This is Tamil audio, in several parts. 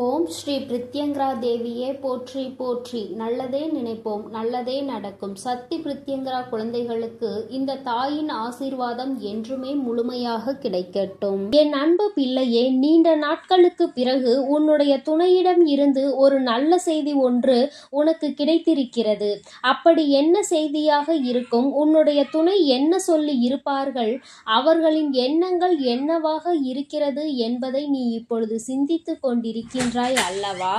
ஓம் ஸ்ரீ பிரித்யங்கரா தேவியே போற்றி போற்றி. நல்லதே நினைப்போம் நல்லதே நடக்கும். சக்தி பிரித்யங்கரா குழந்தைகளுக்கு இந்த தாயின் ஆசீர்வாதம் என்றுமே முழுமையாக கிடைக்கட்டும். என் அன்பு பிள்ளையே நீண்ட நாட்களுக்கு பிறகு உன்னுடைய துணையிடம் இருந்து ஒரு நல்ல செய்தி ஒன்று உனக்கு கிடைத்திருக்கிறது. அப்படி என்ன செய்தியாக இருக்கும்? உன்னுடைய துணை என்ன சொல்லி இருப்பார்கள்? அவர்களின் எண்ணங்கள் என்னவாக இருக்கிறது என்பதை நீ இப்பொழுது சிந்தித்துக் கொண்டிருக்கின்றாய் அல்லவா?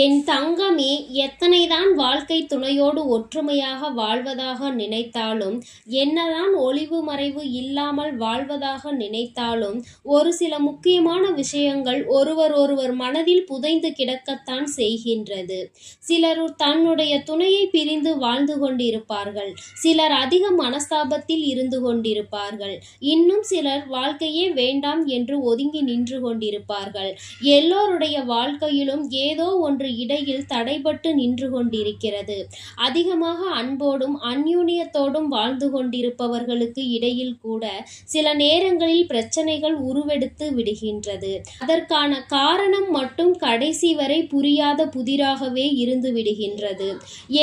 என் தங்கமே எத்தனைதான் வாழ்க்கை துணையோடு ஒற்றுமையாக வாழ்வதாக நினைத்தாலும் என்னதான் ஒளிவு மறைவு இல்லாமல் வாழ்வதாக நினைத்தாலும் ஒரு சில முக்கியமான விஷயங்கள் ஒருவர் ஒருவர் மனதில் புதைந்து கிடக்கத்தான் செய்கின்றது. சிலர் தன்னுடைய துணையை பிரிந்து வாழ்ந்து கொண்டிருப்பார்கள் சிலர் அதிக மனஸ்தாபத்தில் இருந்து கொண்டிருப்பார்கள் இன்னும் சிலர் வாழ்க்கையே வேண்டாம் என்று ஒதுங்கி நின்று கொண்டிருப்பார்கள். எல்லோருடைய வாழ்க்கையிலும் ஏதோ ஒன்று இடையில் தடைபட்டு நின்று கொண்டிருக்கிறது. அதிகமாக அன்போடும் அந்யூனியத்தோடும் வாழ்ந்து கொண்டிருப்பவர்களுக்கு இடையில் கூட சில நேரங்களில் பிரச்சனைகள் உருவெடுத்து விடுகின்றது. அதற்கான காரணம் மட்டும் கடைசி வரை புரியாத புதிராகவே இருந்து விடுகின்றது.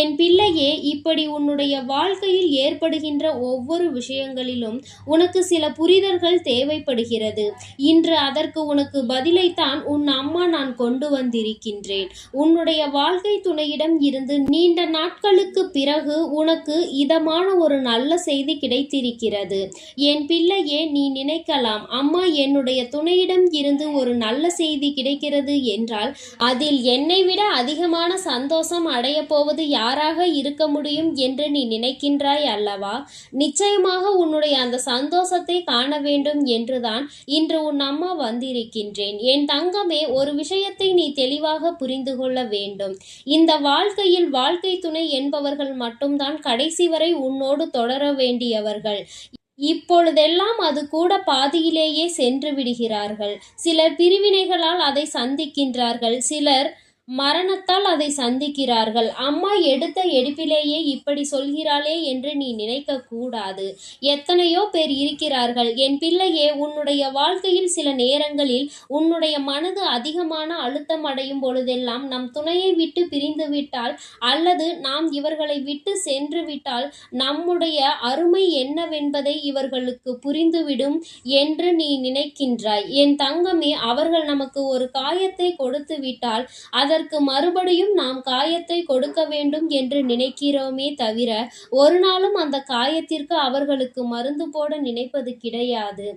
என் பிள்ளையே இப்படி உன்னுடைய வாழ்க்கையில் ஏற்படுகின்ற ஒவ்வொரு விஷயங்களிலும் உனக்கு சில புரிதல்கள் தேவைப்படுகிறது. இன்று அதற்கு உனக்கு பதிலைத்தான் உன் அம்மா நான் கொண்டு வந்திருக்கின்றேன். உன்னுடைய வாழ்க்கை துணையிடம் இருந்து நீண்ட நாட்களுக்கு பிறகு உனக்கு இதமான ஒரு நல்ல செய்தி கிடைத்திருக்கிறது. என் பிள்ளையே நீ நினைக்கலாம் அம்மா என்னுடைய துணையிடம் இருந்து ஒரு நல்ல செய்தி கிடைக்கிறது என்றால் அதில் என்னை விட அதிகமான சந்தோஷம் அடைய போவது யாராக இருக்க முடியும் என்று நீ நினைக்கின்றாய் அல்லவா? நிச்சயமாக உன்னுடைய அந்த சந்தோஷத்தை காண வேண்டும் என்றுதான் இன்று உன் அம்மா வந்திருக்கின்றேன். என் தங்கமே ஒரு விஷயத்தை நீ தெளிவாக புரிந்து கொள்ள வேண்டும். இந்த வாழ்க்கையில் வாழ்க்கை துணை என்பவர்கள் மட்டும்தான் கடைசி வரை உன்னோடு தொடர வேண்டியவர்கள். இப்பொழுதெல்லாம் அது கூட பாதியிலேயே சென்று விடுகிறார்கள். சிலர் பிரிவினைகளால் அதை சந்திக்கின்றார்கள். சிலர் மரணத்தால் அதை சந்திக்கிறார்கள். அம்மா எடுத்த எடுப்பிலேயே இப்படி சொல்கிறாளே என்று நீ நினைக்க கூடாது. எத்தனையோ பேர் இருக்கிறார்கள். என் பிள்ளையே உன்னுடைய வாழ்க்கையில் சில நேரங்களில் உன்னுடைய மனது அதிகமான அழுத்தம் அடையும் பொழுதெல்லாம் நம் துணையை விட்டு பிரிந்து விட்டால் அல்லது நாம் இவர்களை விட்டு சென்று விட்டால் நம்முடைய அருமை என்னவென்பதை இவர்களுக்கு புரிந்துவிடும் என்று நீ நினைக்கின்றாய். என் தங்கமே அவர்கள் நமக்கு ஒரு காயத்தை கொடுத்து விட்டால் அதற்கு மறுபடியும் நாம் காயத்தை கொடுக்க வேண்டும் என்று நினைக்கிறோமே தவிர ஒரு நாளும் அந்த காயத்திற்கு அவர்களுக்கு மருந்து போட நினைப்பது கிடையாது.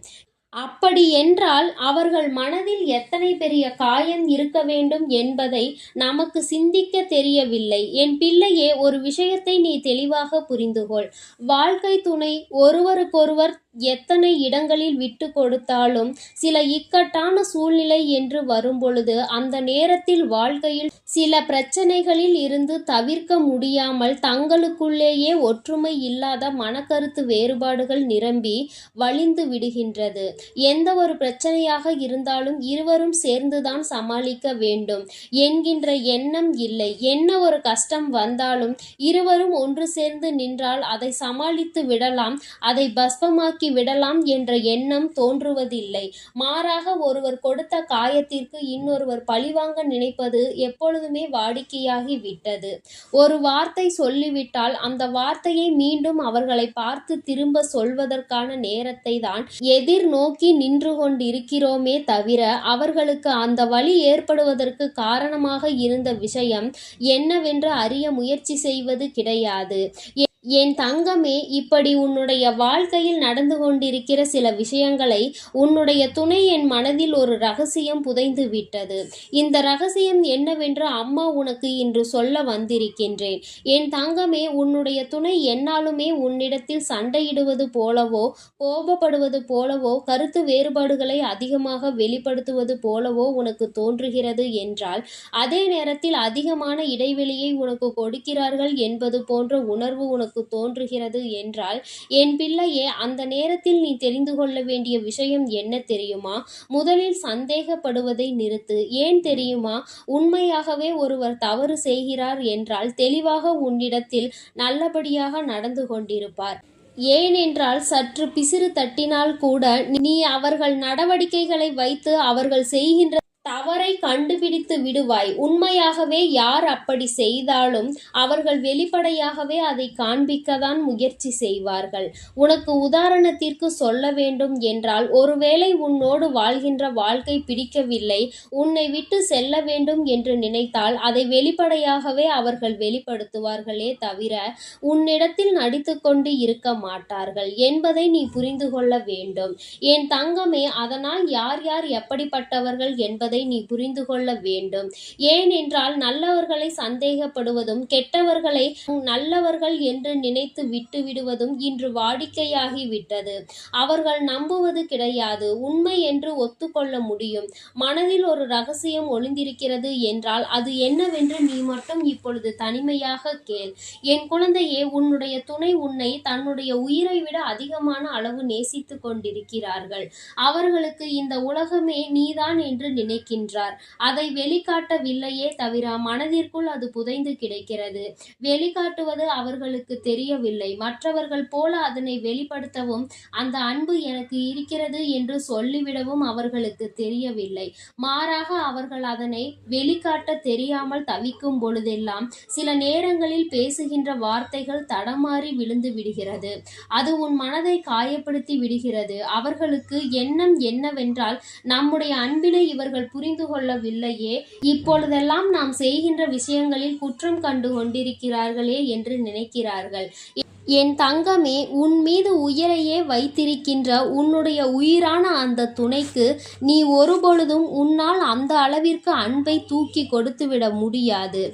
அப்படி என்றால் அவர்கள் மனதில் எத்தனை பெரிய காயம் இருக்க வேண்டும் என்பதை நமக்கு சிந்திக்க தெரியவில்லை. என் பிள்ளையே ஒரு விஷயத்தை நீ தெளிவாக புரிந்துகொள். வாழ்க்கை துணை ஒருவருக்கொருவர் எத்தனை இடங்களில் விட்டு கொடுத்தாலும் சில இக்கட்டான சூழ்நிலை என்று வரும்பொழுது அந்த நேரத்தில் வாழ்க்கையில் சில பிரச்சனைகளில் இருந்து தவிர்க்க முடியாமல் தங்களுக்குள்ளேயே ஒற்றுமை இல்லாத மனக்கருத்து வேறுபாடுகள் நிரம்பி வழிந்து விடுகின்றது. எந்த ஒரு பிரச்சனையாக இருந்தாலும் இருவரும் சேர்ந்துதான் சமாளிக்க வேண்டும் என்கின்ற எண்ணம் இல்லை. என்ன ஒரு கஷ்டம் வந்தாலும் இருவரும் ஒன்று சேர்ந்து நின்றால் அதை சமாளித்து விடலாம். அதை பஸ்பமாக்கி விடலாம் என்ற எண்ணம் தோன்றுவதில்லை. மாறாக ஒருவர் கொடுத்த காயத்திற்கு இன்னொருவர் பழிவாங்க நினைப்பது எப்பொழுதுமே வாடிக்கையாகி விட்டது. ஒரு வார்த்தை சொல்லிவிட்டால் அந்த வார்த்தையை மீண்டும் அவர்களை பார்த்து திரும்ப சொல்வதற்கான நேரத்தை தான் எதிர்நோக்கி நின்று கொண்டிருக்கிறோமே தவிர அவர்களுக்கு அந்த வழி ஏற்படுவதற்கு காரணமாக இருந்த விஷயம் என்னவென்று அறிய முயற்சி செய்வது கிடையாது. என் தங்கமே இப்படி உன்னுடைய வாழ்க்கையில் நடந்து கொண்டிருக்கிற சில விஷயங்களை உன்னுடைய துணை என் மனதில் ஒரு ரகசியம் புதைந்து விட்டது. இந்த ரகசியம் என்னவென்று அம்மா உனக்கு இன்று சொல்ல வந்திருக்கின்றேன். என் தங்கமே உன்னுடைய துணை என்னாலுமே உன்னிடத்தில் சண்டையிடுவது போலவோ கோபப்படுவது போலவோ கருத்து வேறுபாடுகளை அதிகமாக வெளிப்படுத்துவது போலவோ உனக்கு தோன்றுகிறது என்றால் அதே நேரத்தில் அதிகமான இடைவெளியை உனக்கு கொடுக்கிறார்கள் என்பது போன்ற உணர்வு உனக்கு உனக்கு தோன்றுகிறது என்றால் என் பிள்ளையே அந்த நேரத்தில் நீ தெரிந்து கொள்ள வேண்டிய விஷயம் என்ன தெரியுமா? முதலில் சந்தேகப்படுவதை நிறுத்து. ஏன் தெரியுமா? உண்மையாகவே ஒருவர் தவறு செய்கிறார் என்றால் தெளிவாக உன்னிடத்தில் நல்லபடியாக நடந்து கொண்டிருப்பார். ஏனென்றால் சற்று பிசிறு தட்டினால் கூட நீ அவர்கள் நடவடிக்கைகளை வைத்து அவர்கள் செய்கின்ற தவறை கண்டுபிடித்து விடுவாய். உண்மையாகவே யார் அப்படி செய்தாலும் அவர்கள் வெளிப்படையாகவே அதை காண்பிக்கத்தான் முயற்சி செய்வார்கள். உனக்கு உதாரணத்திற்கு சொல்ல வேண்டும் என்றால் ஒருவேளை உன்னோடு வாழ்கின்ற வாழ்க்கை பிடிக்கவில்லை உன்னை விட்டு செல்ல வேண்டும் என்று நினைத்தால் அதை வெளிப்படையாகவே அவர்கள் வெளிப்படுத்துவார்களே தவிர உன்னிடத்தில் நடித்துக்கொண்டு இருக்க மாட்டார்கள் என்பதை நீ புரிந்து கொள்ள வேண்டும். என் தங்கமே அதனால் யார் யார் எப்படிப்பட்டவர்கள் என்பதை நீ புரிந்து கொள்ள வேண்டும். ஏனென்றால் நல்லவர்களை சந்தேகப்படுவதும் கெட்டவர்களை நல்லவர்கள் என்று நினைத்து விட்டு விடுவதும் இன்று வாடிக்கையாகி விட்டது. அவர்கள் நம்புவது கிடையாது உண்மை என்று ஒத்துக்கொள்ள முடியும். மனதில் ஒரு ரகசியம் ஒளிந்திருக்கிறது என்றால் அது என்னவென்று நீ மட்டும் இப்பொழுது தனிமையாக கேள். என் குழந்தையே உன்னுடைய துணை உன்னை தன்னுடைய உயிரை விட அதிகமான அளவு நேசித்துக் கொண்டிருக்கிறார்கள். அவர்களுக்கு இந்த உலகமே நீதான் என்று நினைக்கின்றார் அதை வெளிக்காட்டவில்லையே தவிர மனதிற்குள் அது புதைந்து கிடைக்கிறது. வெளிக்காட்டுவது அவர்களுக்கு தெரியவில்லை. மற்றவர்கள் போல அதனை வெளிப்படுத்தவும் அந்த அன்பு எனக்கு இருக்கிறது என்று சொல்லிவிடவும் அவர்களுக்கு தெரியவில்லை. மாறாக அவர்கள் அதனை வெளிக்காட்ட தெரியாமல் தவிக்கும் பொழுதெல்லாம் சில நேரங்களில் பேசுகின்ற வார்த்தைகள் தடமாறி விழுந்து விடுகிறது. அது உன் மனதை காயப்படுத்தி விடுகிறது. அவர்களுக்கு எண்ணம் என்னவென்றால் நம்முடைய அன்பினை இவர்கள் புரிந்து கொள்ளவில்லையே இப்பொழுதெல்லாம் நாம் செய்கின்ற விஷயங்களில் குற்றம் கண்டு கொண்டிருக்கிறார்களே என்று நினைக்கிறார்கள். என் தங்கமே உன் மீது உயிரையே வைத்திருக்கின்ற உன்னுடைய உயிரான அந்த துணைக்கு நீ ஒருபொழுதும் உன்னால் அந்த அளவிற்கு அன்பை தூக்கி கொடுத்துவிட முடியாது.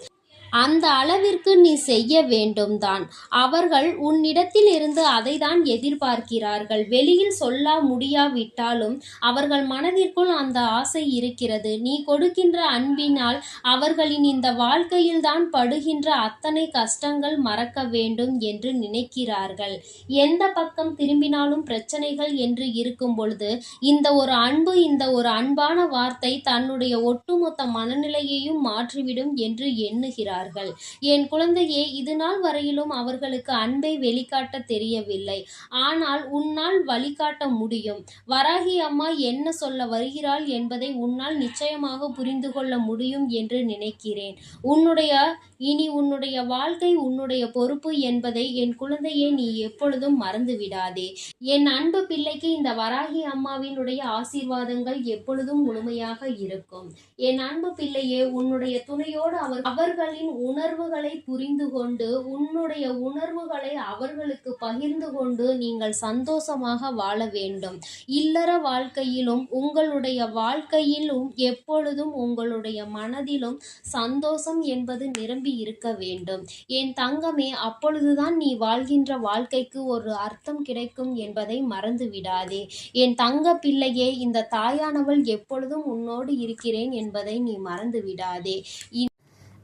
அந்த அளவிற்கு நீ செய்ய வேண்டும் தான் அவர்கள் உன்னிடத்தில் இருந்து அதை தான் எதிர்பார்க்கிறார்கள். வெளியில் சொல்ல முடியாவிட்டாலும் அவர்கள் மனதிற்குள் அந்த ஆசை இருக்கிறது. நீ கொடுக்கின்ற அன்பினால் அவர்களின் இந்த வாழ்க்கையில் தான் படுகின்ற அத்தனை கஷ்டங்கள் மறக்க வேண்டும் என்று நினைக்கிறார்கள். எந்த பக்கம் திரும்பினாலும் பிரச்சனைகள் என்று இருக்கும் பொழுது இந்த ஒரு அன்பு இந்த ஒரு அன்பான வார்த்தை தன்னுடைய ஒட்டுமொத்த மனநிலையையும் மாற்றிவிடும் என்று எண்ணுகிறார் எண்ணுகிறார்கள் என் குழந்தையே இது நாள் வரையிலும் அவர்களுக்கு அன்பை வெளிக்காட்ட தெரியவில்லை. ஆனால் உன்னால் வழிகாட்ட முடியும். வராகி அம்மா என்ன சொல்ல வருகிறாள் என்பதை உன்னால் நிச்சயமாக புரிந்து கொள்ள முடியும் என்று நினைக்கிறேன். உன்னுடைய இனி உன்னுடைய வாழ்க்கை உன்னுடைய பொறுப்பு என்பதை என் குழந்தையே நீ எப்பொழுதும் மறந்து விடாதே என் அன்பு பிள்ளைக்கு இந்த வராகி அம்மாவினுடைய ஆசீர்வாதங்கள் எப்பொழுதும் முழுமையாக இருக்கும். என் அன்பு பிள்ளையே உன்னுடைய துணையோடு அவர் அவர்களின் உணர்வுகளை புரிந்து கொண்டு உன்னுடைய உணர்வுகளை அவர்களுக்கு பகிர்ந்து கொண்டு நீங்கள் சந்தோஷமாக வாழ வேண்டும். இல்லற வாழ்க்கையிலும் உங்களுடைய வாழ்க்கையிலும் எப்பொழுதும் உங்களுடைய மனதிலும் சந்தோஷம் என்பது நிரம்பி இருக்க வேண்டும். என் தங்கமே அப்பொழுதுதான் நீ வாழ்கின்ற வாழ்க்கைக்கு ஒரு அர்த்தம் கிடைக்கும் என்பதை மறந்து விடாதே. என் தங்க பிள்ளையே இந்த தாயானவள் எப்பொழுதும் உன்னோடு இருக்கிறேன் என்பதை நீ மறந்து விடாதே.